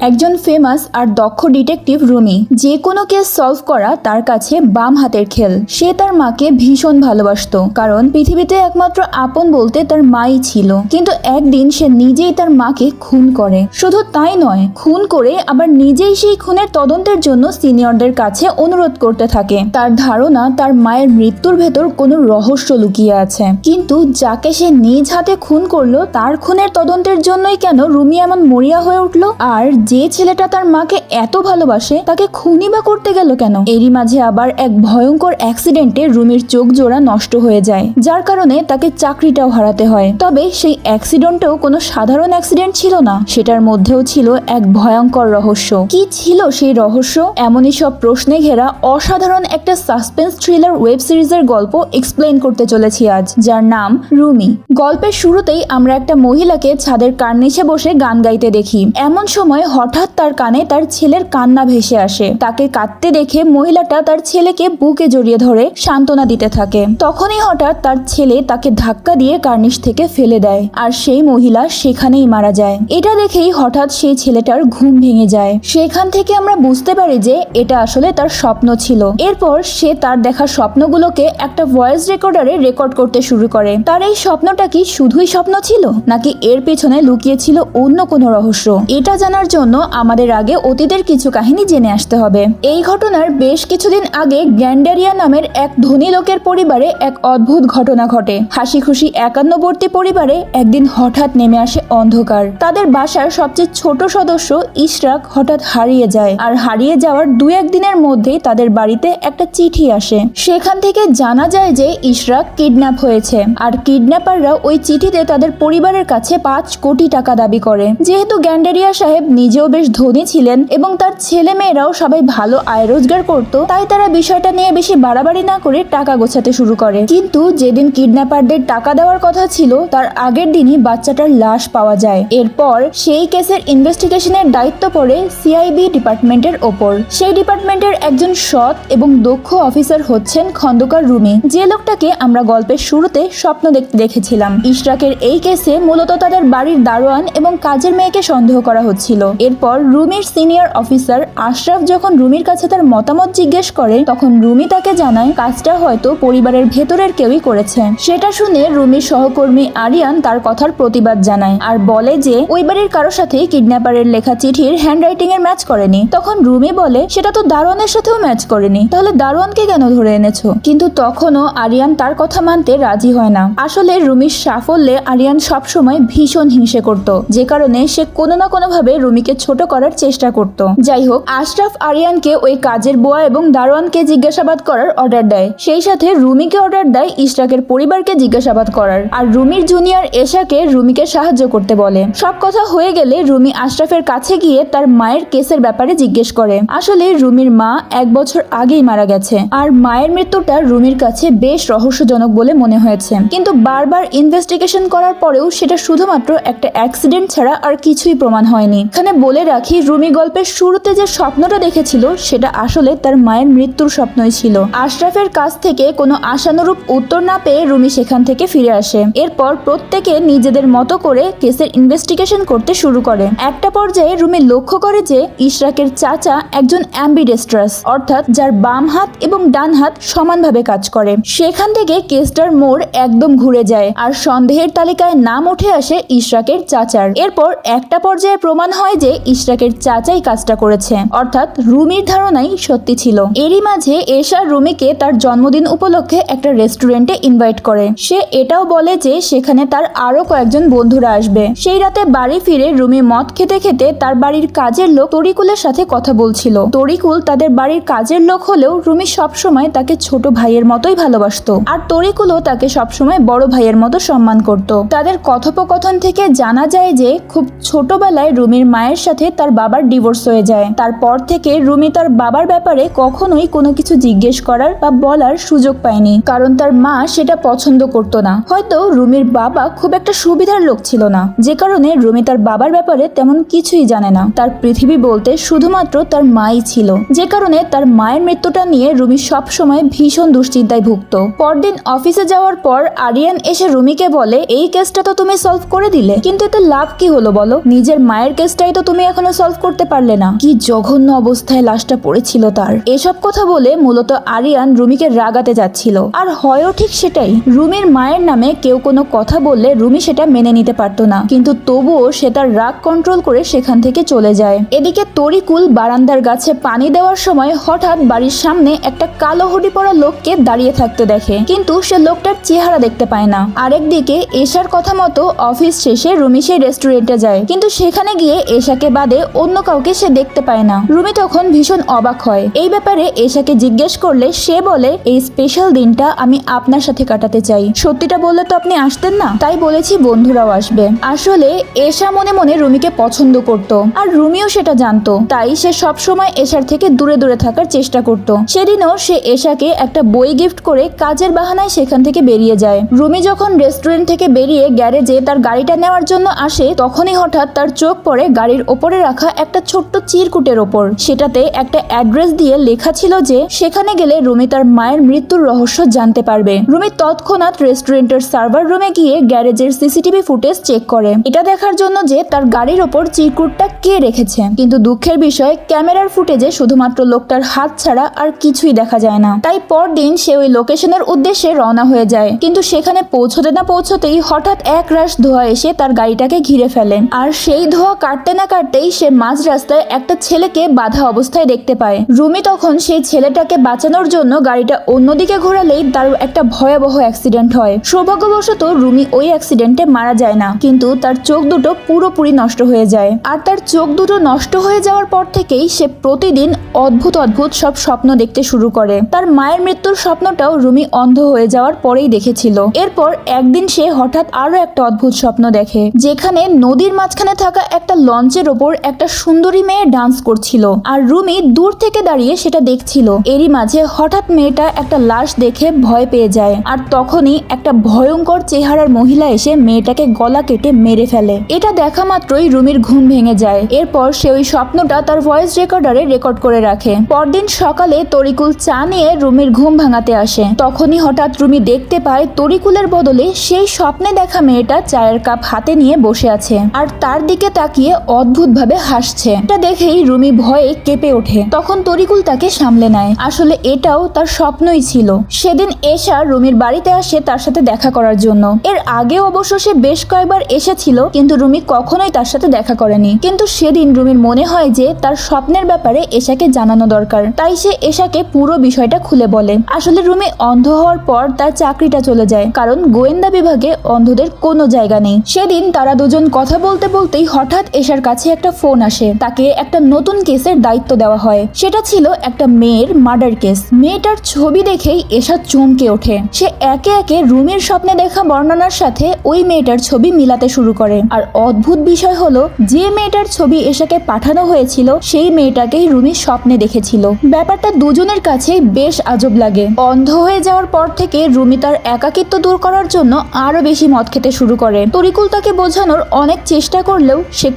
একজন ফেমাস আর দক্ষ ডিটেকটিভ রুমি। যে কোনো কেস সলভ করা তার কাছে বাম হাতের খেল। সে তার মাকে ভীষণ ভালোবাসতো, কারণ পৃথিবীতে একমাত্র আপন বলতে তার মাই ছিল। কিন্তু একদিন সে নিজেই তার মাকে খুন করে। শুধু তাই নয়, খুন করে আবার নিজেই সেই খুনের তদন্তের জন্য সিনিয়রদের কাছে অনুরোধ করতে থাকে। তার ধারণা তার মায়ের মৃত্যুর ভেতর কোনো রহস্য লুকিয়ে আছে। কিন্তু যাকে সে নিজ হাতে খুন করল, তার খুনের তদন্তের জন্যই কেন রুমি এমন মরিয়া হয়ে উঠল? আর যে ছেলেটা তার মাকে এত ভালোবাসে, তাকে খুনি বা করতে গেল কেন? এরই মাঝে আবার এক ভয়ঙ্কর অ্যাক্সিডেন্টে রুমির চোখ জোড়া নষ্ট হয়ে যায়, যার কারণে তাকে চাকরিটাও হারাতে হয়। তবে সেই অ্যাক্সিডেন্টও কোনো সাধারণ অ্যাক্সিডেন্ট ছিল না, সেটার মধ্যেও ছিল এক ভয়ঙ্কর রহস্য। কি ছিল সেই রহস্য? এমনই সব প্রশ্নে ঘেরা অসাধারণ একটা সাসপেন্স থ্রিলার ওয়েব সিরিজের গল্প এক্সপ্লেন করতে চলেছি আজ, যার নাম রুমি। গল্পের শুরুতেই আমরা একটা মহিলাকে ছাদের কার্নিশে বসে গান গাইতে দেখি। এমন সময় হঠাৎ তার কানে তার ছেলের কান্না ভেসে আসে। তাকে কাঁদতে দেখে মহিলাটা তার ছেলেকে বুকে জড়িয়ে ধরে সান্ত্বনা দিতে থাকে। তখনই হঠাৎ তার ছেলে তাকে ধাক্কা দিয়ে কার্নিশ থেকে ফেলে দেয় আর সেই মহিলা সেখানেই মারা যায়। এটা দেখেই হঠাৎ সেই ছেলেটার ঘুম ভেঙে যায়। সেখান থেকে আমরা বুঝতে পারি যে এটা আসলে তার স্বপ্ন ছিল। এরপর সে তার দেখা স্বপ্নগুলোকে একটা ভয়েস রেকর্ডারে রেকর্ড করতে শুরু করে। তার এই স্বপ্নটা কি শুধুই স্বপ্ন ছিল? নাকি এর পেছনে লুকিয়ে ছিল অন্য কোনো রহস্য? এটা জানার জন্য আমাদের আগে অতীতের কিছু কাহিনী জেনে আসতে হবে। এই ঘটনার বেশ কিছুদিন আগে গ্যান্ডারিয়া নামের এক ধনী লোকের পরিবারে এক অদ্ভুত ঘটনা ঘটে। হাসি খুশি একান্নবর্তী পরিবারে একদিন হঠাৎ নেমে আসে অন্ধকার। তাদের বাসার সবচেয়ে ছোট সদস্য ইশরাক হঠাৎ হারিয়ে যায় আর হারিয়ে যাওয়ার দু একদিনের মধ্যেই তাদের বাড়িতে একটা চিঠি আসে। সেখান থেকে জানা যায় যে ইশরাক কিডন্যাপ হয়েছে আর কিডন্যাপাররা ওই চিঠিতে তাদের পরিবারের কাছে পাঁচ কোটি টাকা দাবি করে। যেহেতু গ্যান্ডারিয়া সাহেব নিজেও বেশ ধনী ছিলেন এবং তার ছেলে মেয়েরাও সবাই ভালো আয় রোজগার করত, তাই তারা বিষয়টা নিয়ে বেশি বাড়াবাড়ি না করে টাকা গোছাতে শুরু করে। কিন্তু যেদিন কিডন্যাপারদের টাকা দেওয়ার কথা ছিল, তার আগের দিনই বাচ্চাটার লাশ পাওয়া যায়। এরপর সেই কেসের ইনভেস্টিগেশনের দায়িত্ব পড়ে সিআইবি ডিপার্টমেন্টের ওপর। সেই ডিপার্টমেন্টের একজন সৎ এবং দক্ষ অফিসার হচ্ছেন খন্দকার রুমি। যে লোকটাকে আমরা গল্পের শুরুতে স্বপ্ন দেখতে দেখেছিলাম। ইশরাকের এই কেসে মূলত তাদের বাড়ির দারোয়ান এবং কাজের মেয়েকে সন্দেহ করা হচ্ছিল। এরপর রুমির সিনিয়র অফিসার আশরাফ যখন রুমির কাছে তার মতামত জিজ্ঞেস করে, তখন রুমি তাকে জানায়, কাজটা হয়তো পরিবারের ভেতরের কেউই করেছে। সেটা শুনে রুমির সহকর্মী আরিয়ান তার কথার প্রতিবাদ জানায় আর বলে যে, ওই বাড়ির কারোর সাথে কিডন্যাপারের লেখা চিঠির হ্যান্ডরাইটিং এর ম্যাচ করেনি। তখন রুমি বলে, সেটা তো দারোয়ানের সাথেও ম্যাচ করেনি। তাহলে দারোয়ানকে কেন ধরে এনেছো? কিন্তু তখনও আরিয়ান তার কথা মানতে রাজি হয় না। আসলে রুমির সাফল্যে আরিয়ান সবসময় ভীষণ হিংসে করত। যে কারণে সে কোনো না কোনোভাবে রুমিকে ছোট করার চেষ্টা করত। যাই হোক আশরাফ আরিয়ানকে ওই কাজের বোয়া এবং দারোয়ানকে জিজ্ঞাসাবাদ করার অর্ডার দেয়। সেই সাথে রুমিকে অর্ডার দেয় ইশরাকের পরিবারকে জিজ্ঞাসাবাদ করার। আর রুমির জুনিয়র এশাকে রুমিকে সাহায্য করতে বলে। সব কথা হয়ে গেলে রুমি আশরাফের কাছে গিয়ে তার মায়ের কেসের ব্যাপারে জিজ্ঞেস করে। আসলে রুমির মা এক বছর আগেই মারা গেছে। আর মায়ের মৃত্যুটা রুমির কাছে বেশ রহস্যজনক বলে মনে হয়েছে। কিন্তু বারবার ইনভেস্টিগেশন করার পরেও সেটা শুধুমাত্র একটা অ্যাক্সিডেন্ট ছাড়া আর কিছুই প্রমাণ হয়নি। এখানে বলে রাখি, রুমি গল্পের শুরুতে যে স্বপ্নটা দেখেছিল, সেটা আসলে তার মায়ের মৃত্যুর স্বপ্নই ছিল। আশরাফের কাছ থেকে কোনো আশানুরূপ উত্তর না পেয়ে রুমি সেখান থেকে ফিরে আসে। এরপর প্রত্যেকে নিজেদের মতো করে কেসের ইনভেস্টিগেশন করতে শুরু করে। একটা পর্যায়ে রুমি লক্ষ্য করে যে ইশরাকের চাচা একজন অ্যাম্বিডেস্ট্রাস অর্থাৎ যার বাম হাত এবং ডান হাত সমানভাবে কাজ করে। সেখান থেকে কেসটার মোড় একদম ঘুরে যায় আর সন্দেহের তালিকায় নাম উঠে আসে ইশরাকের চাচার। এরপর একটা পর্যায়ে প্রমাণ হয় যে ইশরাকের চাচাই কাজটা করেছে। অর্থাৎ রুমির ধারণাই সত্যি ছিল। এরই মাঝে এশা রুমিকে তার জন্মদিন উপলক্ষে একটা রেস্টুরেন্টে ইনভাইট করে। সে এটাও বলে যে সেখানে তার আরও কয়েকজন বন্ধুরা আসবে। সেই রাতে বাড়ি ফিরে রুমি মদ খেতে খেতে তার বাড়ির কাজের লোক তরিকুলের সাথে কথা বলছিল। তরিকুল তাদের বাড়ির কাজের লোক হলেও রুমি সবসময় তাকে ছোট ভাইয়ের মতোই ভালোবাসতো। আর তরিকুলও তাকে সবসময় বড় ভাইয়ের মতো সম্মান করত। তাদের কথোপকথন থেকে জানা যায় যে খুব ছোটবেলায় রুমির মায়ের সাথে তার বাবার ডিভোর্স ডিভোর্স হয়ে যায়। তারপর থেকে রুমি তার বাবার ব্যাপারে কখনোই কোনো কিছু জিজ্ঞেস করার বা বলার সুযোগ পায়নি। কারণ তার মা সেটা পছন্দ করতো না। হয়তো রুমির বাবা খুব একটা সুবিধার লোক ছিল না। যে কারণে রুমি তার বাবার ব্যাপারে তেমন কিছুই জানে না। তার পৃথিবী বলতে শুধুমাত্র তার মাই ছিল। যে কারণে তার মায়ের মৃত্যুটা নিয়ে রুমি সবসময় ভীষণ দুশ্চিন্তায় ভুগত। পরদিন অফিসে যাওয়ার পর আরিয়ান এসে রুমিকে বলে, এই কেসটা তো তুমি সলভ করে দিলে। কিন্তু এতে লাভ কি হলো বলো? নিজের মায়ের কেসটাই তো তুমি এখনও সলভ করতে পারলে না। কি জঘন্য অবস্থায় লাশটা পড়েছিল তার। এসব কথা বলে মূলত আরিয়ান রুমিকে রাগাতে যাচ্ছিল। আর হয়ও ঠিক সেটাই। রুমির মায়ের নামে কেউ কোনো কথা বললে রুমি সেটা মেনে নিতে পারতো না। কিন্তু তবুও সে তার রাগ কন্ট্রোল করে সেখান থেকে চলে যায়। এদিকে তরিকুল বারান্দার গাছে পানি দেওয়ার সময় হঠাৎ বাড়ির সামনে একটা কালো হুডি পরা লোককে দাঁড়িয়ে থাকতে দেখে। কিন্তু সে লোকটার চেহারা দেখতে পায় না। আরেকদিকে এশার কথা মতো অফিস শেষে রুমি সেই রেস্টুরেন্টে যায়। কিন্তু সেখানে গিয়ে এশাকে বাদে অন্য কাউকে সে দেখতে পায় না। রুমি তখন ভীষণ অবাক হয়। এই ব্যাপারে এশাকে জিজ্ঞেস করলে সে বলে, এই স্পেশাল দিনটা আমি আপনার সাথে কাটাতে চাই। সত্যিটা বললে তো আপনি আসতেন না? তাই বলেছি, বন্ধুরাও আসবে। আসলে এশা মনে মনে রুমিকে পছন্দ করত আর রুমিও সেটা জানতো। তাই সে সবসময় এশার থেকে দূরে দূরে থাকার চেষ্টা করত। সেদিনও সে এশাকে একটা বই গিফট করে কাজের বাহানায় সেখান থেকে বেরিয়ে যায়। রুমি যখন রেস্টুরেন্ট থেকে বেরিয়ে গ্যারেজে তার গাড়িটা নেওয়ার জন্য আসে, তখনই হঠাৎ তার চোখ পড়ে গাড়ির ওপরে রাখা একটা ছোট্ট চিরকুটের ওপর। সেটাতে একটা অ্যাড্রেস দিয়ে লেখা ছিল যে, সেখানে গেলে রুমি তার মায়ের মৃত্যুর রহস্য জানতে পারবে। রুমি তৎক্ষণাৎ রেস্টুরেন্টের সার্ভার রুমে গিয়ে গ্যারেজের সিসিটিভি ফুটেজ চেক করে। এটা দেখার জন্য যে, তার গাড়ির ওপর চিরকুটটা কে রেখেছে। কিন্তু দুঃখের বিষয়, ক্যামেরার ফুটেজে শুধুমাত্র লোকটার হাত ছাড়া আর কিছুই দেখা যায় না। তাই পরদিন সে ওই লোকেশনের উদ্দেশ্যে রওনা হয়ে যায়। কিন্তু সেখানে পৌঁছতে না পৌঁছতেই হঠাৎ এক রাশ ধোয়া এসে তার গাড়িটাকে ঘিরে ফেলে। আর সেই ধোঁয়া কাটতে না কাটতেই সে মাঝ রাস্তায় একটা ছেলেকে বাধা অবস্থায় দেখতে পায়। রুমি তখন সেই ছেলেটাকে বাঁচানোর জন্য গাড়িটা অন্যদিকে ঘোরালেই তার একটা ভয়াবহ অ্যাক্সিডেন্ট হয়। সৌভাগ্যবশত রুমি ওই অ্যাক্সিডেন্টে মারা যায় না, কিন্তু তার চোখ দুটো পুরোপুরি নষ্ট হয়ে যায়। আর তার চোখ দুটো নষ্ট হয়ে যাওয়ার পর থেকেই সে প্রতিদিন অদ্ভুত অদ্ভুত সব স্বপ্ন দেখতে শুরু করে। তার মায়ের মৃত্যুর স্বপ্নটাও রুমি অন্ধ হয়ে যাওয়ার পরেই দেখেছিল। এরপর একদিন সে হঠাৎ আরও একটা অদ্ভুত স্বপ্ন দেখে, যেখানে নদীর মাঝখানে থাকা একটা লঞ্চের ওপর একটা সুন্দরী মেয়ে ডান্স করছিল। আর রুমি দূর থেকে দাঁড়িয়ে সেটা দেখছিল। এরই মাঝে হঠাৎ মেয়েটা একটা লাশ দেখে ভয় পেয়ে যায়। আর তখনই একটা ভয়ঙ্কর চেহারার মহিলা এসে মেয়েটাকে গলা কেটে মেরে ফেলে। এটা দেখা মাত্রই রুমির ঘুম ভেঙে যায়। এরপর সে ওই স্বপ্নটা তার ভয়েস রেকর্ডারে রেকর্ড করে রাখে। পরদিন সকালে তরিকুল চা নিয়ে রুমির ঘুম ভাঙাতে আসে। তখনই হঠাৎ রুমি দেখতে পায় তরিকুলের বদলে সেই স্বপ্নে দেখা মেয়েটা চায়ের কাপ হাতে নিয়ে বসে আছে। আর তার দিকে তাকিয়ে অদ্ভুতভাবে হাসছে। এটা দেখেই রুমি ভয়ে কেঁপে ওঠে। তখন তরিকুল তাকে সামলে নেয়। আসলে এটাও তার স্বপ্নই ছিল। সেদিন এশা রুমির বাড়িতে আসে তার সাথে দেখা করার জন্য। এর আগেও অবশ্য সে বেশ কয়েকবার এসেছিল, কিন্তু রুমি কখনোই তার সাথে দেখা করেনি। কিন্তু সেদিন রুমির মনে হয় যে তার স্বপ্নের ব্যাপারে এশাকে জানানো দরকার। তাই সে এশাকে পুরো বিষয়টা খুলে বলে। আসলে রুমি অন্ধ হওয়ার পর তার চাকরিটা চলে যায়, কারণ গোয়েন্দা বিভাগে অন্ধদের কোনো জায়গা নেই। সেদিন তারা দুজন কথা বলতে বলতেই হঠাৎ এশার কাছে একটা ফোন আসে। তাকে একটা নতুন কেসের দায়িত্ব দেওয়া হয়। সেটা ছিল একটা মেয়ের মার্ডার কেস মেয়েটার ছবি দেখেই এশা চমকে ওঠে। সে একে একে রুমির স্বপ্নে দেখা বর্ণনার সাথে ওই মেয়েটার ছবি মিলাতে শুরু করে। আর অদ্ভুত বিষয় হলো, যে মেয়েটার ছবি এশাকে পাঠানো হয়েছিল, সেই মেয়েটাকেই রুমি স্বপ্নে দেখেছিল। ব্যাপারটা দুজনের কাছে বেশ আজব লাগে। অন্ধ হয়ে যাওয়ার পর থেকে রুমি তার একাকিত্ব দূর করার জন্য আরও বেশি মদ খেতে শুরু করে। তরিকুল তাকে বোঝানোর অনেক চেষ্টা করলেও সে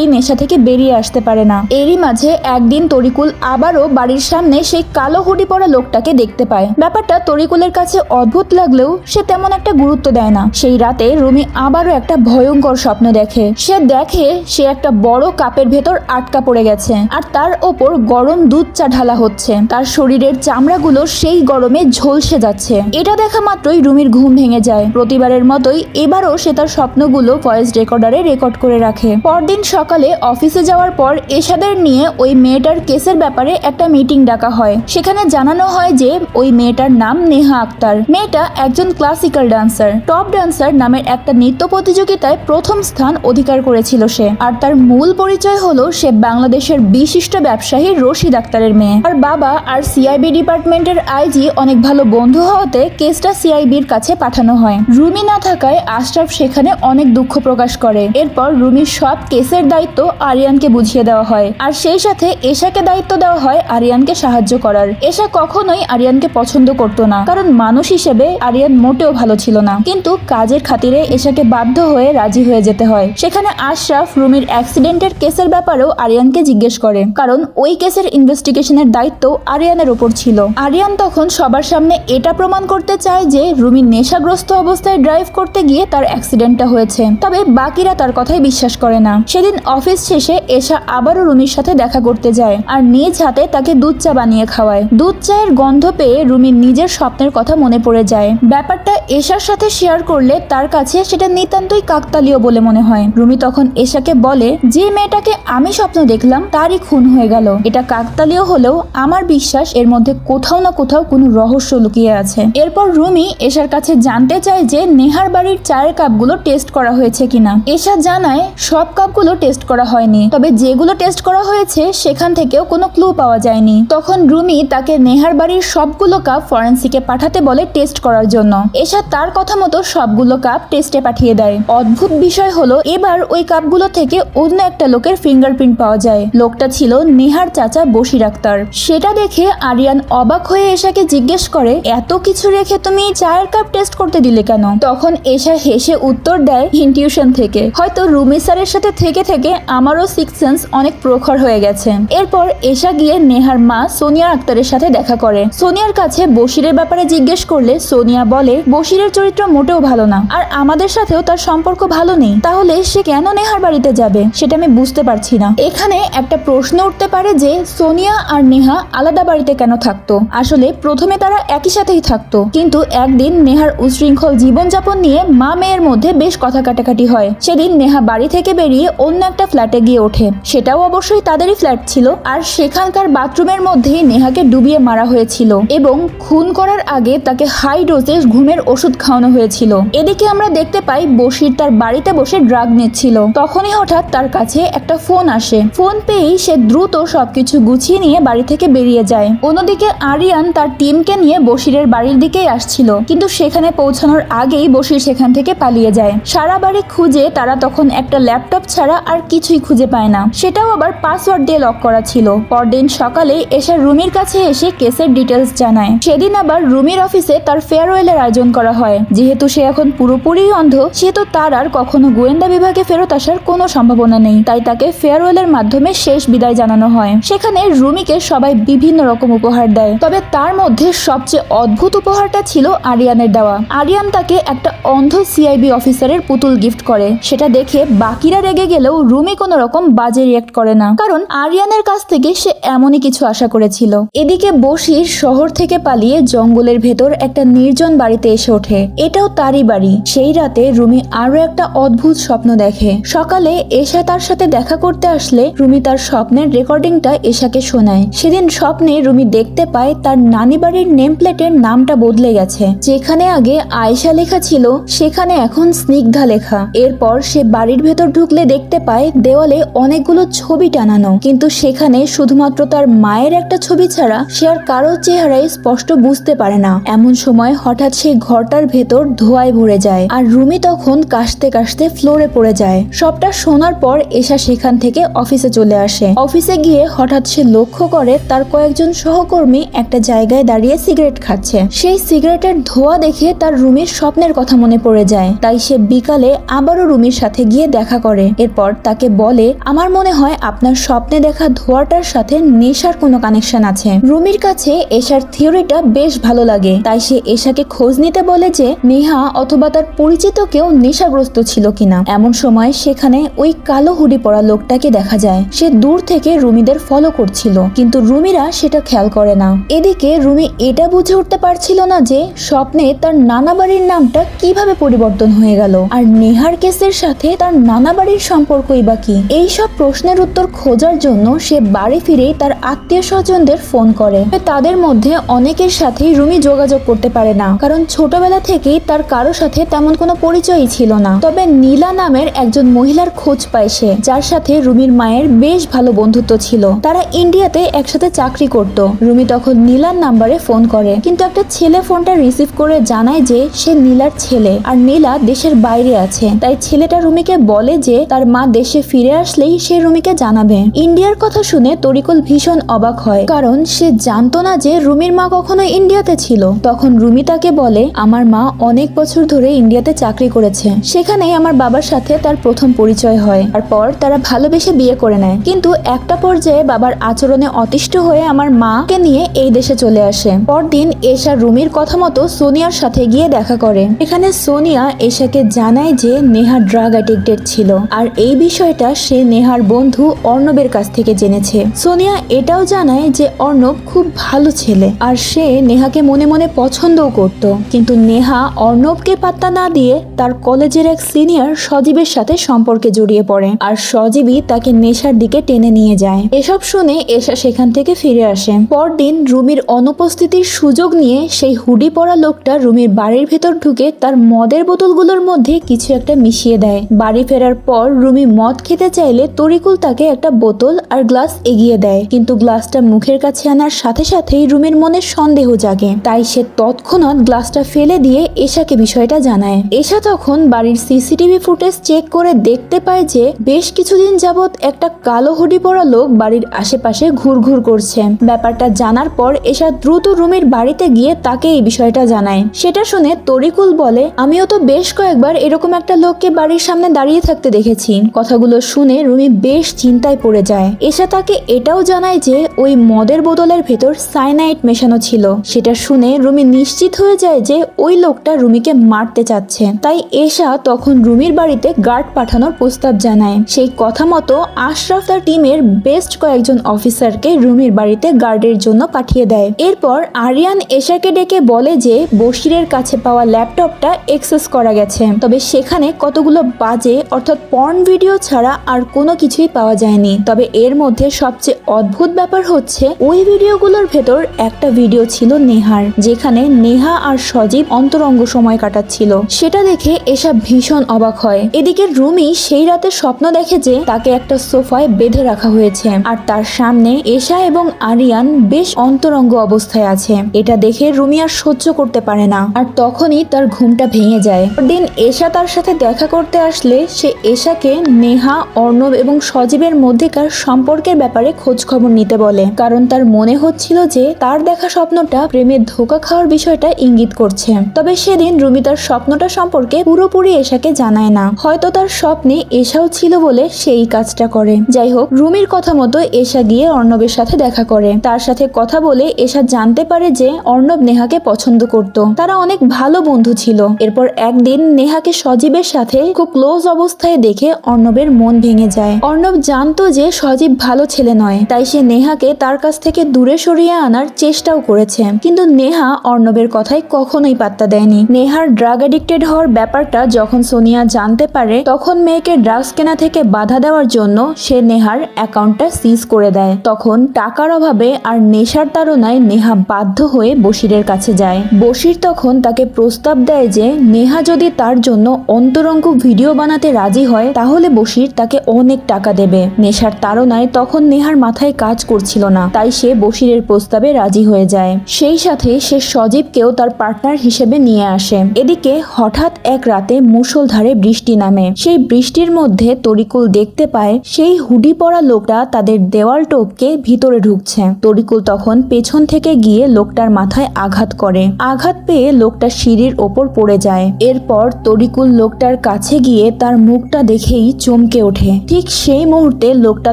কোনোভাবেই নেশা থেকে বেরিয়ে আসতে পারে না। এরই মাঝে একদিন তরিকুল আবারও বাড়ির সামনে সেই কালো হুডি পরা লোকটাকে দেখতে পায়। ব্যাপারটা তরিকুলের কাছে অদ্ভুত লাগলেও সে তেমন একটা গুরুত্ব দেয় না। সেই রাতে রুমি আবারও একটা ভয়ঙ্কর স্বপ্ন দেখে। সে দেখে সে একটা বড় কাপের ভেতর আটকা পড়ে গেছে আর তার ওপর গরম দুধ চা ঢালা হচ্ছে। তার শরীরের চামড়াগুলো সেই গরমে ঝলসে যাচ্ছে। এটা দেখা মাত্রই রুমির ঘুম ভেঙে যায়। প্রতিবারের মতোই এবারও সে তার স্বপ্নগুলো ভয়েস রেকর্ডারে রেকর্ড করে রাখে। পরদিন সকালে অফিসে যাওয়ার পর এশাদের নিয়ে ওই মেয়েটার কেসের ব্যাপারে একটা মিটিং ডাকা হয়। সেখানে জানানো হয় যে ওই মেয়েটার নাম নেহা আক্তার। মেয়েটা একজন ক্লাসিক্যাল ডান্সার। টপ ডান্সার নামের একটা নৃত্য প্রতিযোগিতায় প্রথম স্থান অধিকার করেছিল সে। আর তার মূল পরিচয় হলো সে বাংলাদেশের বিশিষ্ট ব্যবসায়ী রশিদ আক্তারের মেয়ে। আর বাবা আর সিআইবি ডিপার্টমেন্টের আইজি অনেক ভালো বন্ধু হওয়াতে কেসটা সিআইবির কাছে পাঠানো হয়। রুমি না থাকায় আশরাফ সেখানে অনেক দুঃখ প্রকাশ করে। এরপর রুমির সব কেসের দায়িত্ব আরিয়ানকে বুঝিয়ে দেওয়া হয়। আর সেই সাথে এশাকে দায়িত্ব দেওয়া হয় আরিয়ানকে সাহায্য করার। এশা কখনোই আরিয়ানকে পছন্দ করতো না, কারণ মানুষ হিসেবে আরিয়ান মোটেও ভালো ছিল না। কিন্তু কাজের খাতিরে এশাকে বাধ্য হয়ে রাজি হয়ে যেতে হয়। সেখানে আশরাফ রুমির অ্যাক্সিডেন্টের কেসের ব্যাপারেও আরিয়ানকে জিজ্ঞেস করে, কারণ ওই কেসের ইনভেস্টিগেশনের দায়িত্ব আরিয়ানের ওপর ছিল। আরিয়ান তখন সবার সামনে এটা প্রমাণ করতে চায় যে রুমি নেশাগ্রস্ত অবস্থায় ড্রাইভ করতে গিয়ে তার অ্যাক্সিডেন্টটা হয়েছে। তবে বাকিরা তার কথাই বিশ্বাস করে না। সেদিন অফিস শেষে এশা আবারও রুমির সাথে দেখা করতে যায় আর নিজ হাতে তাকে দুধ চা বানিয়ে খাওয়ায়। দুধ চায়ের গন্ধ পেয়ে রুমির নিজের স্বপ্নের কথা মনে পড়ে যায়। ব্যাপারটা এশার সাথে শেয়ার করলে তার কাছে সেটা নিতান্তই কাকতালীয় বলে মনে হয়। রুমি তখন এশাকে বলে, যে মেয়েটাকে আমি স্বপ্ন দেখলাম, তারই খুন হয়ে গেল। এটা কাকতালীয় হলেও আমার বিশ্বাস এর মধ্যে কোথাও না কোথাও কোনো রহস্য লুকিয়ে আছে। এরপর রুমি এশার কাছে জানতে চায় যে নেহার বাড়ির চায়ের কাপগুলো টেস্ট করা হয়েছে কিনা। এশা জানায়, সব কাপগুলো টেস্ট করা হয়নি। তবে যেগুলো টেস্ট করা হয়েছে, সেখান থেকেও কোনো ক্লু পাওয়া যায়নি। তখন রুমি তাকে নেহার বাড়ির সবগুলো কাপ ফরেন্সিকে পাঠাতে বলে টেস্ট করার জন্য। এশা তার কথা মতো সবগুলো কাপ টেস্টে পাঠিয়ে দেয়। অদ্ভুত বিষয় হলো, এবার ওই কাপগুলো থেকে অন্য একটা লোকের ফিঙ্গারপ্রিন্ট পাওয়া যায়। লোকটা ছিল নেহার চাচা বশির আক্তার। সেটা দেখে আরিয়ান অবাক হয়ে এশাকে জিজ্ঞেস করে, এত কিছু রেখে তুমি চায়ের কাপ টেস্ট করতে দিলে কেন? তখন এশা হেসে উত্তর দেয় ইনটিউশন থেকে। হয়তো রুমি স্যারের সাথে থেকে থেকে আমারও সিক্স সেন্স অনেক প্রখর হয়ে গেছে। এরপর এশা গিয়ে নেহার মা সোনিয়া আক্তারের সাথে দেখা করে। সোনিয়ার কাছে বশিরের ব্যাপারে জিজ্ঞেস করলে সোনিয়া বলে, বশিরের চরিত্র মোটেও ভালো না। আর আমাদের সাথেও তার সম্পর্ক ভালো নেই। তাহলে সে কেন নেহার বাড়িতে যাবে? সেটা আমি বুঝতে পারছি না। এখানে একটা প্রশ্ন উঠতে পারে যে, সোনিয়া আর নেহা আলাদা বাড়িতে কেন থাকতো? আসলে প্রথমে তারা একই সাথেই থাকতো। কিন্তু একদিন নেহার উশৃঙ্খল জীবনযাপন নিয়ে মা মেয়ের মধ্যে বেশ কথা কাটাকাটি হয়। সেদিন নেহা বাড়ি থেকে বেরিয়ে অন্য একটা ফ্ল্যাটে গিয়ে ওঠে। সেটাও অবশ্যই তাদেরই ফ্ল্যাট ছিল, আর সেখানকার বাথরুমের মধ্যেই নেহাকে ডুবিয়ে মারা হয়েছিল এবং খুন করার আগে তাকে হাই ডোজে ঘুমের ওষুধ খাওয়ানো হয়েছিল। এদিকে আমরা দেখতে পাই বসির তার বাড়িতে বসে ড্রাগ নিচ্ছিল। তখনই হঠাৎ তার কাছে একটা ফোন আসে। ফোন পেয়েই সে দ্রুত সবকিছু গুছিয়ে নিয়ে বাড়ি থেকে বেরিয়ে যায়। অন্যদিকে আরিয়ান তার টিমকে নিয়ে বসিরের বাড়ির দিকেই আসছিল, কিন্তু সেখানে পৌঁছানোর আগেই বসির সেখান থেকে পালিয়ে যায়। সারা বাড়ি খুঁজে তারা তখন একটা ল্যাপটপ ছাড়া আর কিছুই খুঁজে পায় না। সেটাও আবার পাসওয়ার্ড দিয়ে লক করা ছিল। পরদিন সকালে এসে রুমির কাছে এসে কেসের ডিটেলস জানায়। সেদিন আবার রুমির অফিসে তার ফেয়ারওয়েলের আয়োজন করা হয়। যেহেতু সে এখন পুরোপুরি অন্ধ, সেহেতু তার আর কখনো গোয়েন্দা বিভাগে ফেরত আসার কোনো সম্ভাবনা নেই। তাই তাকে ফেয়ারওয়েলের মাধ্যমে শেষ বিদায় জানানো হয়। সেখানে রুমিকে সবাই বিভিন্ন রকম উপহার দেয়। তবে তার মধ্যে সবচেয়ে অদ্ভুত উপহারটা ছিল আরিয়ানের দেওয়া। আরিয়ান তাকে একটা অন্ধ সিআইবি অফিসারের পুতুল গিফট করে। সেটা দেখে বাকিরা রেগে গেলেও রুমি কোনো রকম বাজে রিয়াক্ট করে না। কারণ আরিয়ানের কাছ থেকে সে এমনই কিছু আশা করেছিল। এদিকে বশির শহর থেকে পালিয়ে জঙ্গলের ভেতর একটা নির্জন বাড়িতে এসে ওঠে। এটাও তারই বাড়ি। সেই রাতে রুমি আরও একটা অদ্ভুত স্বপ্ন দেখে। সকালে এশা তার সাথে দেখা করতে আসলে রুমি তার স্বপ্নের রেকর্ডিংটা এশাকে শোনায়। সেদিন স্বপ্নে রুমি দেখতে পায় তার নানি বাড়ির নেম প্লেটের নামটা বদলে গেছে। যেখানে আগে আয়েশা লেখা ছিল, সেখানে এখন স্নিগ্ধা লেখা। এরপর সে বাড়ির ভেতর ঢুকলে দেখতে পায় দেওয়ালে অনেকগুলো ছবি টানানো। কিন্তু সেখানে শুধুমাত্র তার মায়ের একটা ছবি ছাড়া সে আর কারও চেহারায় স্পষ্ট বুঝতে পারে না। এমন সময় হঠাৎ সেই ঘরটার ভেতর ধোঁয়ায় ভরে যায় আর রুমি তখন কাশতে কাশতে ফ্লোরে পড়ে যায়। সবটা শোনার পর এশা সেখান থেকে অফিসে চলে আসে। অফিসে গিয়ে হঠাৎ সে লক্ষ্য করে তার কয়েকজন সহকর্মী একটা জায়গায় দাঁড়িয়ে সিগারেট খাচ্ছে। সেই সিগারেটের ধোঁয়া দেখে তার রুমির স্বপ্নের কথা মনে পড়ে যায়। তাই সে বিকালে আবারও রুমির সাথে গিয়ে দেখা করে। এরপর তাকে বলে, আমার মনে হয় আপনার স্বপ্নে দেখা ধোঁয়াটার সাথে নেশার কোনো কানেকশন আছে। রুমির কাছে এশার থিওরিটা বেশ ভালো লাগে। তাই সে এশাকে খোঁজ নিতে বলে যে, নেহা অথবা তার পরিচিত কেউ নেশাগ্রস্ত ছিল কিনা। এমন সময় সেখানে ওই কালো হুডি পরা লোকটাকে দেখা যায়। সে দূর থেকে রুমিদের ফলো করছিল। কিন্তু রুমিরা সেটা খেয়াল করে না। এদিকে রুমি এটা বুঝে উঠতে পারছিল না যে, স্বপ্নে তার নানা বাড়ির নামটা কীভাবে পরিবর্তন হয়ে গেল। আর নেহার কেসের সাথে তার নানা বাড়ির সম্পর্কই বা কি? এইসব প্রশ্নের উত্তর খোঁজার জন্য সে বাড়ি ফিরেই তার আত্মীয় স্বজনদের ফোন করে। তাদের মধ্যে অনেকের সাথেই রুমি যোগাযোগ করতে পারে না। কারণ ছোটবেলা থেকেই তার কারও সাথে তেমন কোনো পরিচয়ই ছিল না। তবে নীলা নামের একজন মহিলার খোঁজ পায় সে, যার সাথে রুমির মায়ের বেশ ভালো বন্ধুত্ব ছিল। তারা ইন্ডিয়াতে একসাথে চাকরি করত। রুমি তখন নীলার নাম্বারে ফোন করে। কিন্তু একটা ছেলে ফোনটা রিসিভ করে জানায় যে সে নীলার ছেলে। আর নীলা দেশের বাইরে আছে। তাই ছেলেটা রুমিকে বলে যে তার মা দেশে ফিরে আসলেই সে রুমিকে জানাবে। ইন্ডিয়ার কথা শুনে তরিকুল ভীষণ অবাক হয়, কারণ সে জানতো না যে রুমির মা কখনো ইন্ডিয়াতে ছিল। তখন রুমি তাকে বলে, আমার মা অনেক বছর ধরে ইন্ডিয়াতে চাকরি করেছে। সেখানেই আমার বাবার সাথে তার প্রথম পরিচয় হয় তারপর তারা ভালোবেসে বিয়ে করে নেয়। কিন্তু একটা পর্যায়ে বাবার আচরণে অতিষ্ঠ হয়ে আমার মাকে নিয়ে এই দেশে চলে আসে। পরদিন এশা রুমির কথা মতো সোনিয়ার সাথে গিয়ে দেখা করে। এখানে সোনিয়া এশাকে জানায় যে নেহা ড্রাগ অ্যাডিক্টেড ছিল, আর এই বিষয়টা সে নেহার বন্ধু অর্ণবের কাছ থেকে জেনেছে। সোনিয়া এটাও জানায় যে অর্ণব খুব ভালো ছেলে আর সে নেহাকে মনে মনে পছন্দও করত। কিন্তু নেহা অর্ণবকে পাত্তা না দিয়ে তার কলেজের এক সিনিয়র সজীবের সাথে সম্পর্কে জড়িয়ে পড়ে আর সজীবই তাকে নেশার দিকে টেনে নিয়ে যায়। এসব শুনে এশা সেখান থেকে ফিরে আসে। পরদিন রুমির অনুপস্থিতির সুযোগ নিয়ে সেই হুডি পরা লোকটা রুমির বাড়ির ভেতর ঢুকে তার মদের বোতলগুলোর মধ্যে কিছু একটা মিশিয়ে দেয়। বাড়ি ফেরার পর রুমি মদ খেতে চাইলে তরিকুল তাকে একটা বোতল আর গ্লাস এগিয়ে দেয়। কিন্তু গ্লাসটা মুখের কাছে আনার সাথে সাথেই রুমির মনে সন্দেহ জাগে। তাই সে তৎক্ষণাৎ গ্লাসটা ফেলে দিয়ে এশাকে বিষয়টা জানায়। এশা তখন বাড়ির সিসিটিভি ফুটেজ চেক করে দেখতে পায় যে বেশ কিছুদিন যাবৎ একটা কালো হুডি পরা লোক বাড়ির আশেপাশে ঘুরঘুর করছে। ব্যাপারটা জানার পর এশা দ্রুত রুমের বাড়িতে গিয়ে তাকে এই বিষয়টা জানায়। সেটা শুনে তরিকুল বলে, আমিও তো বেশ কয়েকবার এরকম একটা লোককে বাড়ির সামনে দাঁড়িয়ে থাকতে দেখেছি। কথাগুলো শুনে রুমি বেশ চিন্তায় পড়ে যায়। এশা তাকে এটাও জানায় যে ওই মদের বোতলের ভেতর সাইনাইট মেশানো ছিল। সেটা শুনে রুমি নিশ্চিত হয়ে যায় যে ওই লোকটা রুমিকে মারতে চাচ্ছে। তাই এশা তখন রুমির বাড়িতে গার্ড পাঠানোর প্রস্তাব জানায়। সেই কথা মতো আশরাফ তার টিমের বেস্ট কয়েকজন অফিসারকে রুমির বাড়িতে গার্ডের জন্য পাঠিয়ে দেয়। এরপর আরিয়ান এশাকে ডেকে বলে যে বশিরের কাছে পাওয়া ল্যাপটপটা এক্সেস করা গেছে। তবে সেখানে কতগুলো বাজে অর্থাৎ পর্ন ভিডিও ছাড়া আর কোনো কিছুই পাওয়া যায়নি। তবে এর মধ্যে সবচেয়ে অদ্ভুত ব্যাপার হচ্ছে, ওই ভিডিওগুলোর ভেতর একটা ভিডিও ছিল নেহার, যেখানে নেহা আর সজীব অন্তরঙ্গ সময় কাটাচ্ছিল। সেটা দেখে এসব ভীষণ অবাক হয়। এদিকে রুমি সেই রাতে স্বপ্ন দেখে যে তাকে একটা সোফায় বেঁধে রাখা হয়েছে। আর তার সামনে এশা এবং আরিয়ান বেশ অন্তরঙ্গ অবস্থায় আছে। এটা দেখে রুমি আর সহ্য করতে পারে না। আর তখনই তার ঘুমটা ভেঙে যায়। দিন এশা তার সাথে দেখা করতে আসলে সে এশাকে নেহা অর্ণব এবং সজীবের মধ্যেকার সম্পর্কের ব্যাপারে খোঁজ খবর নিতে বলে। কারণ তার মনে হচ্ছিল যে তার দেখা স্বপ্নটা প্রেমের ধোকা খাওয়ার বিষয়টা ইঙ্গিত করছে। তবে সেদিন রুমি তার স্বপ্নটা সম্পর্কে পুরোপুরি এশাকে জানায় না। হয়তো তার স্বপ্নে এশাও ছিল বলে সেই কাজটা করে। যাই হোক, রুমির কথা মতো এশা গিয়ে অর্ণবের সাথে দেখা করে। তার সাথে কথা বলে এশা জানতে পারে যে অর্ণব নেহাকে পছন্দ করত। তারা অনেক ভালো বন্ধু ছিল। এরপর একদিন নেহাকে সজীবের সাথে খুব ক্লোজ অবস্থায় দেখে অর্ণবের মন ভেঙে যায়। অর্ণব জানতো যে সজীব ভালো ছেলে নয়, তাই সে নেহাকে তার কাছ থেকে দূরে সরিয়ে আনার চেষ্টাও করেছে। কিন্তু নেহা অর্ণবের কথায় কখনোই পাত্তা দেয়নি। নেহার ড্রাগ অ্যাডিক্টেড হওয়ার ব্যাপারটা যখন সোনিয়া জানতে পারে, তখন মেয়েকে ড্রাগস কেনা থেকে বাধা দেওয়ার জন্য সে নেহার অ্যাকাউন্টটা সিজ করে দেয়। তখন টাকার অভাবে আর নেশার তাড়নায় নেহা বাধ্য হয়ে বশিরের কাছে যায়। বশির তখন তাকে প্রস্তাব দেয় যে, নেহা যদি তার জন্য অন্তরঙ্গ ভিডিও বানাতে রাজি হয়, তাহলে বশির তাকে অনেক টাকা দেবে। নেশার তাড়নায় তখন নেহার মাথায় কাজ করছিল না। তাই সে বশিরের প্রস্তাবে রাজি হয়ে যায়। সেই সাথে সে সজীবকেও তার পার্টনার হিসেবে নিয়ে আসে। এদিকে হঠাৎ এক রাতে মুষলধারে বৃষ্টি নামে। সেই বৃষ্টির মধ্যে তরিকুল দেখতে পায়, সেই হুডি পরা লোকটা তাদের দেওয়াল টোপকে ভিতরে ঢুকছে। তরিকুল তখন পেছন থেকে গিয়ে লোকটার মাথায় আঘাত করে। আঘাত পেয়ে লোকটা সিঁড়ির ওপর পড়ে যায়। এরপর তরিকুল লোকটার কাছে গিয়ে তার মুখটা দেখেই চমকে ওঠে। ঠিক সেই মুহূর্তে লোকটা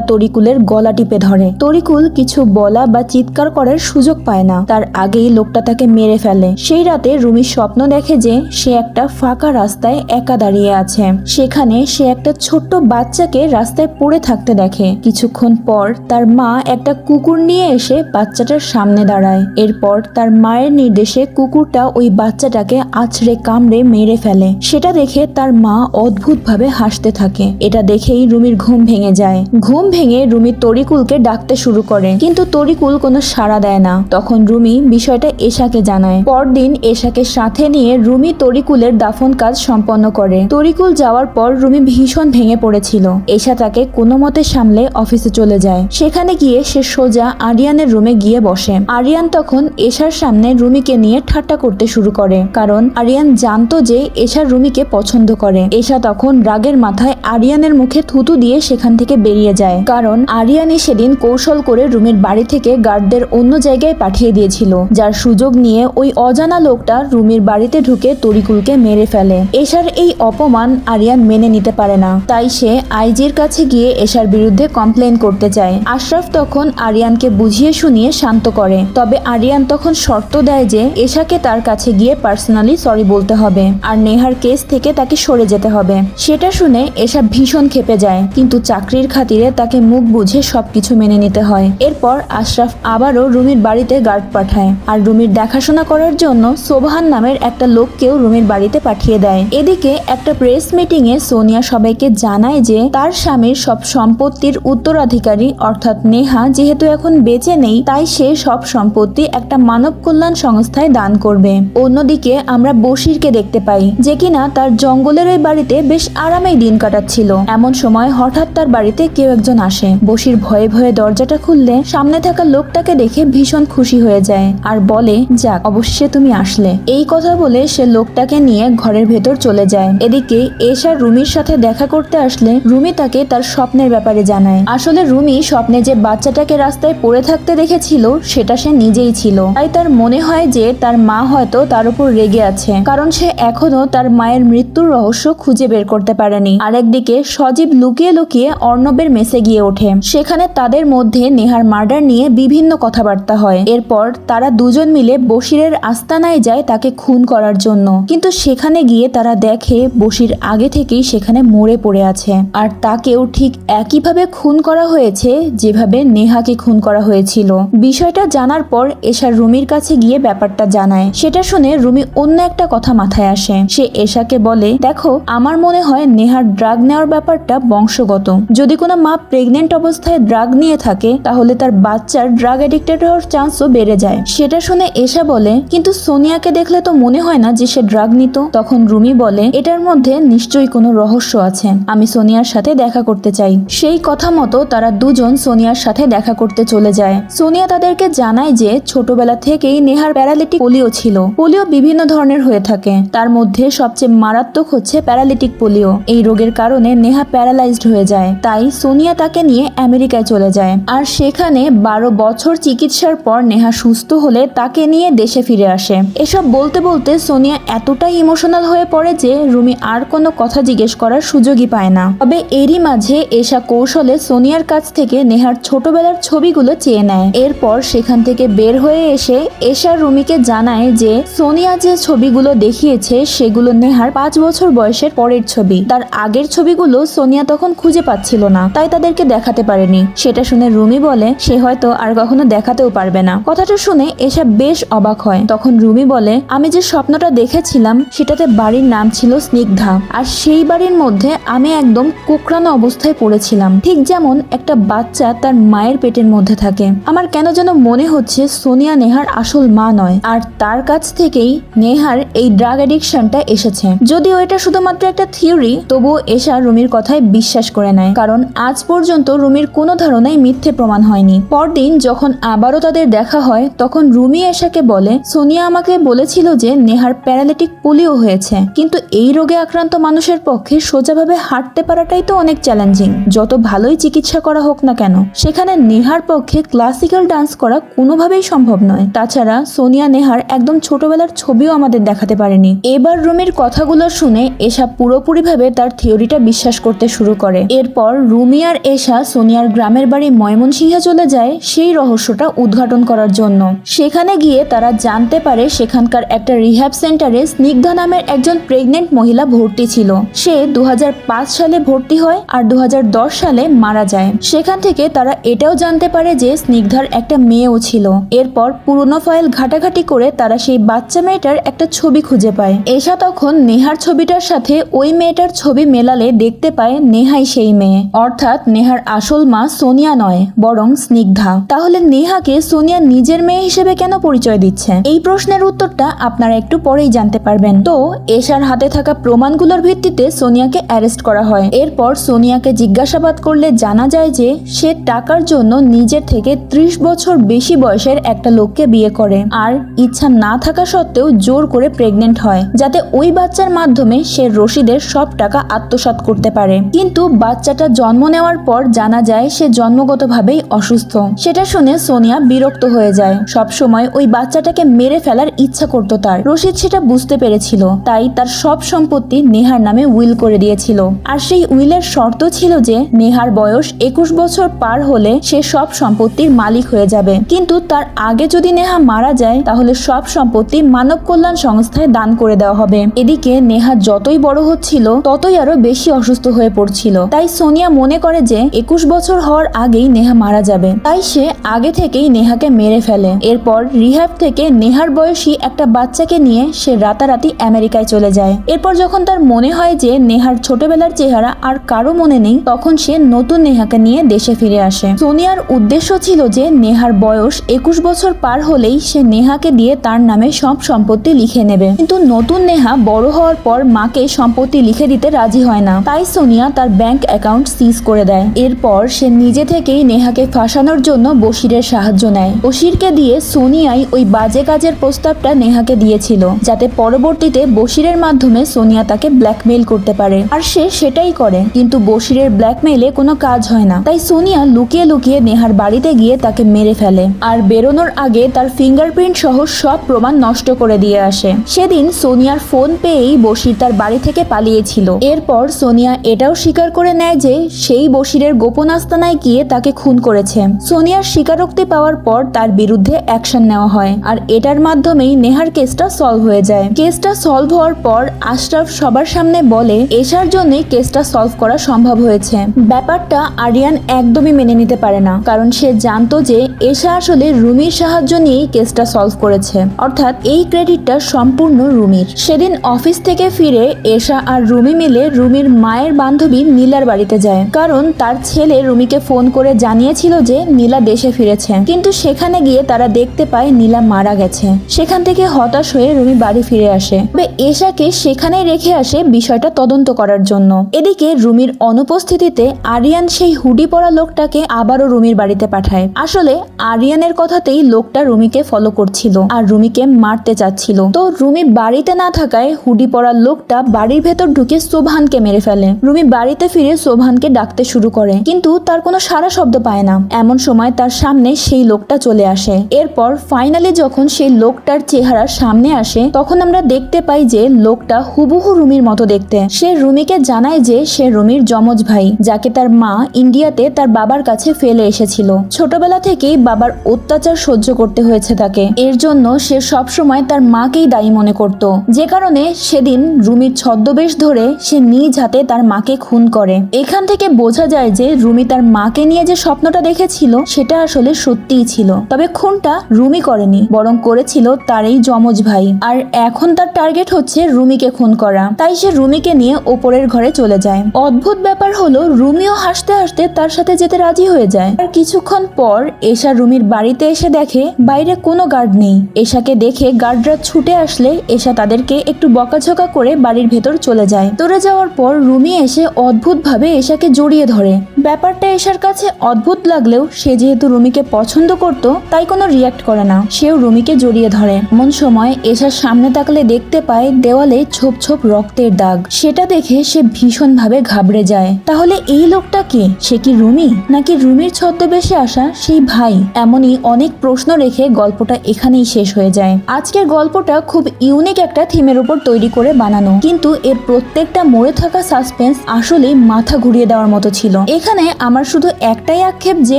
তরিকুলের গলা টিপে ধরে। তরিকুল কিছু বলা বা চিৎকার করার সুযোগ পায় না। তার আগেই লোকটা তাকে মেরে ফেলে। সেই রাতে রুমি স্বপ্ন দেখে যে সে একটা ফাঁকা রাস্তায় একা দাঁড়িয়ে আছে। সেখানে সে একটা ছোট্ট বাচ্চাকে রাস্তায় পড়ে থাকতে দেখে। কিছুক্ষণ পর তার মা একটা কুকুর নিয়ে এসে বাচ্চাটার সামনে দাঁড়ায়। এরপর তার মায়ের নির্দেশে কুকুরটা ওই বাচ্চাটাকে আছড়ে কামড়ে মেরে ফেলে। সেটা দেখে তার মা অদ্ভুতভাবে হাসতে থাকে। এটা দেখেই রুমির ঘুম ভেঙে যায়। ঘুম ভেঙে রুমি তরিকুলকে ডাকতে শুরু করে, কিন্তু তরিকুল কোনো সাড়া দেয় না। তখন রুমি বিষয়টা এশাকে জানায়। পরদিন এশাকে সাথে নিয়ে রুমি তরিকুলের দাফন কাজ সম্পন্ন করে। তরিকুল যাওয়ার পর রুমি ভীষণ ভেঙে পড়েছিল। এশা তাকে কোনো মতে সামলে অফিসে চলে যায়। সেখানে গিয়ে সে সোজা আরিয়ানের রুমে গিয়ে বসে। আরিয়ান তখন এশার সামনে রুমিকে নিয়ে ঠাট্টা করতে শুরু করে, কারণ আরিয়ান জানতো যে এশা রুমিকে পছন্দ করে। এশা তখন রাগের মাথায় আরিয়ানের মুখে থুতু দিয়ে সেখান থেকে বেরিয়ে যায়। কারণ আরিয়ানি সেদিন কৌশল করে রুমির বাড়ি থেকে গার্ডদের অন্য জায়গায় পাঠিয়ে দিয়েছিল, যার সুযোগ নিয়ে ওই অজানা লোকটা রুমির বাড়িতে ঢুকে তরিকুলকে মেরে ফেলে। এশার এই অপমান আরিয়ান মেনে নিতে পারে না। তাই সে আইজির কাছে গিয়ে এশার বিরুদ্ধে কমপ্লেন করতে চায়। আশরাফ তখন আরিয়ানকে বুঝিয়ে শুনিয়ে শান্ত করে। তবে আরিয়ান তখন শর্ত দেয় যে এশাকে তার কাছে গিয়ে পার্সোনালি সরি বলতে হবে। আর নেহার কেস থেকে তাকে সরে যেতে হবে। সেটা শুনে এসা ভীষণ খেপে যায়, কিন্তু চাকরির খাতিরে তাকে মুখ বুঝে সবকিছু মেনে নিতে হয়। এরপর আশরাফ আবারও রুমির বাড়িতে গার্ড পাঠায়, আর রুমির দেখাশোনা করার জন্য সোবহান নামের একটা লোককেও রুমির বাড়িতে পাঠিয়ে দেয়। এদিকে একটা প্রেস মিটিং এ সোনিয়া সবাইকে জানায় যে তার স্বামীর সব সম্পত্তির উত্তরাধিকারী, অর্থাৎ নেহা, যেহেতু এখন বেঁচে নেই, তাই সে সব সম্পত্তি একটা মানব কল্যাণ সংস্থায় দান করবে। অন্যদিকে আমরা বশিরকে দেখতে পাই, যে কিনা তার জঙ্গলের ওই বাড়িতে বেশ আরামেই দিন কাটাচ্ছিল। এমন সময় হঠাৎ তার বাড়িতে কেউ একজন আসে। বসির ভয়ে ভয়ে দরজাটা খুললে সামনে থাকা লোকটাকে দেখে ভীষণ খুশি হয়ে যায় আর বলে, যাক অবশ্যই তুমি আসলে। এই কথা বলে সে লোকটাকে নিয়ে ঘরের ভেতর চলে যায়। এদিকে এশা রুমির সাথে দেখা করতে আসলে রুমি তাকে তার স্বপ্নের ব্যাপারে জানায়। আসলে রুমি স্বপ্নে যে বাচ্চাটাকে রাস্তায় পড়ে থাকতে দেখেছিল, সেটা সে নিজেই ছিল। তাই তার মনে হয় যে তার মা হয়তো তার উপর রেগে আছে, কারণ সে এখনও তার মায়ের মৃত্যুর রহস্য খুঁজে বের করতে পারেনি। আরেকদিকে সজীব লুকিয়ে লুকিয়ে অর্ণবের মেসে গিয়ে ওঠে। সেখানে তাদের মধ্যে নেহার মার্ডার নিয়ে বিভিন্ন কথাবার্তা হয়। এরপর তারা দুজন মিলে বশিরের আস্তানায় যায় তাকে খুন করার জন্য। কিন্তু সেখানে গিয়ে তারা দেখে বশির আগে থেকেই সেখানে মরে পড়ে আছে। আর তাকেও ঠিক একইভাবে খুন করা হয়েছে যেভাবে নেহাকে খুন করা হয়েছিল। বিষয়টা জানার পর এশা রুমির কাছে গিয়ে ব্যাপারটা জানায়। সেটা শুনে রুমি অন্য একটা কথা মাথায় আসে। সে এশাকে বলে, দেখো, আমার মনে হয় নেহার ড্রাগ নেওয়ার ব্যাপারটা বংশগত। যদি কোনো মা প্রেগনেন্ট অবস্থায় ড্রাগ নিয়ে থাকে, তাহলে তার বাচ্চার ড্রাগ এডিক্টেড হওয়ার চান্সও বেড়ে যায়। সেটা শুনে এশা বলে, কিন্তু সোনিয়াকে দেখলে তো মনে হয় না যে সে ড্রাগ নিত? তখন রুমি বলে, এটার মধ্যে নিশ্চয়ই কোনো রহস্য আছে। আমি সোনিয়ার সাথে দেখা করতে চাই। সেই কথা মতো তারা দুজন সোনিয়ার সাথে দেখা করতে চলে যায়। সোনিয়া তাদেরকে জানায় যে ছোটবেলা থেকেই নেহার প্যারালিটিক পোলিও ছিল। পোলিও বিভিন্ন ধরনের হয়ে থাকে। তার মধ্যে সবচেয়ে মারাত্মক হচ্ছে প্যারালিটিক পোলিও। এই রোগের কারণে নেহা প্যারালাইজড হয়ে যায়। তাই সোনিয়া তাকে নিয়ে আমেরিকায় চলে যায়। আর সেখানে বারো বছর চিকিৎসার পর নেহা সুস্থ হলে তাকে নিয়ে দেশে ফিরে আসে। এসব বলতে বলতে সোনিয়া এতটাই ইমোশনাল হয়ে পড়ে যে রুমি আর কোনো কথা জিজ্ঞেস করার সুযোগই পায় না। তবে এরই মাঝে এসা কৌশলে সোনিয়ার কাছ থেকে নেহার ছোটবেলার ছবিগুলো চেয়ে নেয়। এরপর সেখান থেকে বের হয়ে এসে এশা রুমিকে জানায় যে সোনিয়া যে ছবিগুলো দেখিয়েছে সেগুলো নেহার পাঁচ বছর বয়সের পরের ছবি। তার আগের ছবিগুলো সোনিয়া তখন খুঁজে পাচ্ছিল না, তাই তাদেরকে দেখাতে পারেনি। সেটা শুনে রুমি বলে, সে হয়তো আর কখনো দেখাতেও পারবে না। কথাটা শুনে এসা বেশ অবাক হয়। তখন রুমি বলে, আমি যে স্বপ্নটা দেখেছিলাম, সেটাতে বাড়ির নাম ছিল স্নিগ্ধা। আর সেই বাড়ির মধ্যে আমি একদম কোকড়ানো অবস্থায় পড়েছিলাম। ঠিক যেমন একটা বাচ্চা তার মায়ের পেটের মধ্যে থাকে। আমার কেন যেন মনে হচ্ছে সোনিয়া নেহার আসল মা নয়। আর তার কাছ থেকেই নেহার এই ড্রাগ অ্যাডিকশনটা এসেছে। যদিও এটা শুধুমাত্র একটা থিওরি, তবুও এশা রুমির কথায় বিশ্বাস করে নেয়। কারণ আজ পর্যন্ত রুমির কোনো ধারণাই মিথ্যে প্রমাণ হয়নি। পরদিন যখন আবারও তাদের দেখা হয়, তখন রুমি এশাকে বলে, সোনিয়া আমাকে বলেছিল যে নেহার প্যারালিটিক পোলিও হয়েছে। কিন্তু এই রোগে আক্রান্ত মানুষের পক্ষে সোজাভাবে হাঁটতে পারাটাই তো অনেক চ্যালেঞ্জিং। যত ভালোই চিকিৎসা করা হোক না কেন, সেখানে নেহার পক্ষে ক্লাসিক্যাল ডান্স করা কোনোভাবেই সম্ভব নয়। তাছাড়া সোনিয়া নেহার একদম ছোটবেলার ছবিও আমাদের দেখাতে পারেনি। এবার রুমির কথাগুলো শুনে এশা পুরোপুরিভাবে তার থিওরিটা বিশ্বাস করতে শুরু করে। এরপর রুমি আর এশা সোনিয়ার গ্রামের বাড়ি ময়মনসিংহে চলে যায় সেই রহস্যটা উদ্ঘাটন করার জন্য। সেখানে গিয়ে তারা জানতে পারে সেখানকার একটা রিহ্যাব সেন্টারে স্নিগ্ধা নামের একজন প্রেগনেন্ট মহিলা ভর্তি ছিল। সে দু হাজার পাঁচ সালে ভর্তি হয় আর দু হাজার দশ সালে মারা যায়। সেখান থেকে তারা এটাও জানতে পারে যে স্নিগ্ধার একটা মেয়েও ছিল। এরপর পুরনো ফাইল ঘাটাঘাটি করে তারা সেই বাচ্চা মেয়েটার একটা ছবি খুঁজে পায়। এশা তখন নেহার ছবিটার সাথে ওই মেয়েটার ছবি মেলালে দেখতে পায় নেহাই সেই মেয়ে। অর্থাৎ নেহার আসল মা সোনিয়া নয়, বরং স্নিগ্ধা। তাহলে নেহাকে সোনিয়া নিজের মেয়ে হিসেবে কেন পরিচয় দিচ্ছে? এই প্রশ্নের উত্তরটা আপনারা একটু পরেই জানতে পারবেন। তো, এশার হাতে থাকা প্রমাণগুলোর ভিত্তিতে সোনিয়াকে অ্যারেস্ট করা হয়। এরপর সোনিয়াকে জিজ্ঞাসাবাদ করলে জানা যায় যে, সে টাকার জন্য নিজের থেকে ত্রিশ বছর বেশি বয়সের একটা লোককে বিয়ে করে। আর ইচ্ছা না থাকা সত্ত্বেও জোর করে প্রেগনেন্ট হয়, যাতে ওই বাচ্চার মাধ্যমে সে রশিদের সব টাকা আত্মসাৎ করতে পারে। কিন্তু বাচ্চাটা জন্ম নেওয়ার পর জানা যায় সে জন্মগতভাবেই অসুস্থ। সেটা শুনে সোনিয়া বিরক্ত হয়ে যায়। সব সময় ওই বাচ্চাটাকে মেরে ফেলার ইচ্ছা করতো তার। রশিদ সেটা বুঝতে পেরেছিল। তাই তার সব সম্পত্তি নেহার নামে উইল করে দিয়েছিল। আর সেই উইলের শর্ত ছিল যে নেহার বয়স একুশ বছর পার হলে সে সব সম্পত্তির মালিক হয়ে যাবে। কিন্তু তার আগে যদি নেহা মারা যায়, তাহলে সব সম্পত্তি মানব কল্যাণ সংস্থায় দান করে দেওয়া হবে। এদিকে নেহা যতই বড় হচ্ছিল, ততই আরও বেশি অসুস্থ হয়ে পড়ছিল। তাই সোনিয়া মনে করে যে একুশ বছর হওয়ার আগেই নেহা মারা যাবে। তাই সে আগে থেকেই নেহাকে মেরে ফেলে। এরপর রিহ্যাব থেকে নেহার বয়সী একটা বাচ্চাকে নিয়ে সে রাতারাতি আমেরিকায় চলে যায়। এরপর যখন তার মনে হয় যে নেহার ছোটবেলার চেহারা আর কারও মনে নেই, তখন সে নতুন নেহাকে নিয়ে দেশে ফিরে আসে। সোনিয়ার উদ্দেশ্য ছিল যে নেহার বয়স একুশ বছর পার হলেই সে নেহাকে দিয়ে তার নামে সব সম্পত্তি লিখে নেবে। কিন্তু নতুন নেহা বড় হওয়ার পর মাকে সম্পত্তি লিখে দিতে রাজি হয় না। তাই সোনিয়া তার ব্যাংক অ্যাকাউন্ট সিজ করে দেয়। এরপর সে নিজে থেকেই নেহাকে ফাঁসানোর জন্য বশিরের সাহায্য নেয়। বশিরকে দিয়ে সোনিয়াই ওই বাজে কাজের প্রস্তাবটা নেহাকে দিয়েছিল, যাতে পরবর্তীতে বশিরের মাধ্যমে সোনিয়া তাকে ব্ল্যাকমেইল করতে পারে। আর সে সেটাই করে, কিন্তু বশিরের ব্ল্যাকমেইলে কোনো কাজ হয় না। তাই সোনিয়া লুকিয়ে লুকিয়ে নেহার বাড়িতে গিয়ে তাকে মেরে ফেলে। আর বেরোনোর আগে তার ফিঙ্গারপ্রিন্ট সহ সব প্রমাণ নষ্ট করে দিয়ে আসে। সেদিন সোনিয়ার ফোন পেয়েই বশির তার বাড়ি থেকে পালিয়েছিল। এরপর সোনিয়া এটাও স্বীকার করে নেয় যে সেই বশিরের গোপন আস্তানায় গিয়ে তাকে খুন করেছে। সোনিয়ার স্বীকারোক্তি পাওয়ার পর তার বিরুদ্ধে অ্যাকশন নেওয়া হয় আর এটার মাধ্যমেই নেহার কেসটা সলভ হয়ে যায়। কেসটা সলভ হওয়ার পর আশরাফ সবার সামনে বলে এশার জন্যই কেসটা সলভ করা সম্ভব হয়েছে। ব্যাপারটা আরিয়ান একদমই মেনে নিতে পারে না, কারণ সে জানতো যে এশা আসলে রুমির সাহায্য নিয়েই কেসটা সলভ করেছে। অর্থাৎ এই ক্রেডিটটা সম্পূর্ণ রুমির। সেদিন অফিস থেকে ফিরে এশা আর রুমি মিলে রুমির মায়ের বান্ধবী নীলার বাড়িতে যায়। কারণ তার ছেলে রুমিকে ফোন করে জানিয়েছিল যে নীলা দেশে ফিরেছে। কিন্তু সেখানে গিয়ে তারা দেখতে পায় নীলা মারা গেছে। সেখান থেকে হতাশ হয়ে রুমি বাড়ি ফিরে আসে। তবে এশাকে সেখানেই রেখে আসে বিষয়টা তদন্ত করার জন্য। এদিকে রুমির অনুপস্থিতিতে আরিয়ান সেই হুডি পরা লোকটাকে আবারও রুমির বাড়িতে পাঠায়। আসলে আরিয়ানের কথাতেই লোকটা রুমিকে ফলো করছিল আর রুমিকে মারতে চাচ্ছিল। তো রুমি বাড়িতে না থাকায় হুডি পরা লোকটা বাড়ির ভেতর ঢুকে সোভানকে মেরে ফেলে। রুমি বাড়িতে ফিরে সোভানকে ডাকতে শুরু করে, কিন্তু তার কোনো সারা শব্দ পায় না। এমন সময় তার সামনে সেই লোকটা চলে আসে। এরপর ফাইনালি যখন সেই লোকটার চেহারা সামনে আসে, তখন আমরা দেখতে পাই যে লোকটা হুবহু রুমির মতো দেখতে। সে রুমিকে জানায় যে সে রুমির যমজ ভাই, যাকে তার মা ইন্ডিয়াতে তার বাবার কাছে ফেলে এসেছিল। ছোটবেলা থেকেই বাবার অত্যাচার সহ্য করতে হয়েছে তাকে। এর জন্য সে সবসময় তার মাকেই দায়ী মনে করত। যে কারণে সেদিন রুমির ছদ্মবেশ ধরে সে নিজ হাতে তার মাকে খুন করে। এখান থেকে বোঝা যায় যে রুমি তার মাকে নিয়ে যে স্বপ্নটা দেখেছিল, সেটা আসলে সত্যিই ছিল। তবে খুনটা রুমি করেনি, বরং করেছিল তার এই যমজ ভাই। আর এখন তার টার্গেট হচ্ছে রুমিকে খুন করা। তাই সে রুমিকে নিয়ে ওপরের ঘরে চলে যায়। অদ্ভুত ব্যাপার হলো, রুমিও হাসতে হাসতে তার সাথে যেতে রাজি হয়ে যায়। আর কিছুক্ষণ পর এশা রুমির বাড়িতে এসে দেখে, বাইরে কোনো গার্ড নেই। এশাকে দেখে গার্ডরা ছুটে আসলে এশা তাদেরকে একটু বকাঝকা করে বাড়ির ভেতর চলে যায়। তোরে যাওয়ার পর রুমি এসে অদ্ভুতভাবে এশাকে জড়িয়ে ধরে। ব্যাপারটা এশার কাছে অদ্ভুত লাগলেও সে যেহেতু রুমিকে পছন্দ করত, তাই কোনো রিয়াক্ট করে না। সেও রুমিকে জড়িয়ে ধরে। এমন সময় এশার সামনে তাকলে দেখতে পায় দেওয়ালে ছোপ ছোপ রক্তের দাগ। সেটা দেখে সে ভীষণভাবে ঘাবড়ে যায়। তাহলে এই লোকটা কে? সে কি রুমি? নাকি রুমির ছদ্মবেশে আসা সেই ভাই? এমনই অনেক প্রশ্ন রেখে গল্পটা এখানেই শেষ হয়ে যায়। আজকের গল্পটা খুব ইউনিক একটা থিমের উপর তৈরি করে বানানো। কিন্তু এর প্রত্যেকটা মরে থাকা সাসপেন্স আসলে মাথা ঘুরিয়ে দেওয়ার মতো ছিল। এখানে আমার শুধু একটাই আক্ষেপ যে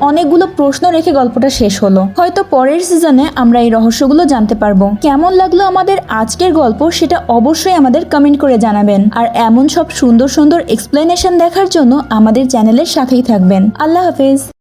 অনেকগুলো প্রশ্ন রেখে গল্পটা শেষ হলো। হয়তো পরের সিজনে আমরা এই রহস্যগুলো জানতে পারব। কেমন লাগল আমাদের আজকের গল্প সেটা অবশ্যই আমাদের কমেন্ট করে জানাবেন। আর এমন সব সুন্দর সুন্দর এক্সপ্লেনেশন দেখার জন্য আমাদের চ্যানেলের সাথেই থাকবেন। আল্লাহ হাফেজ।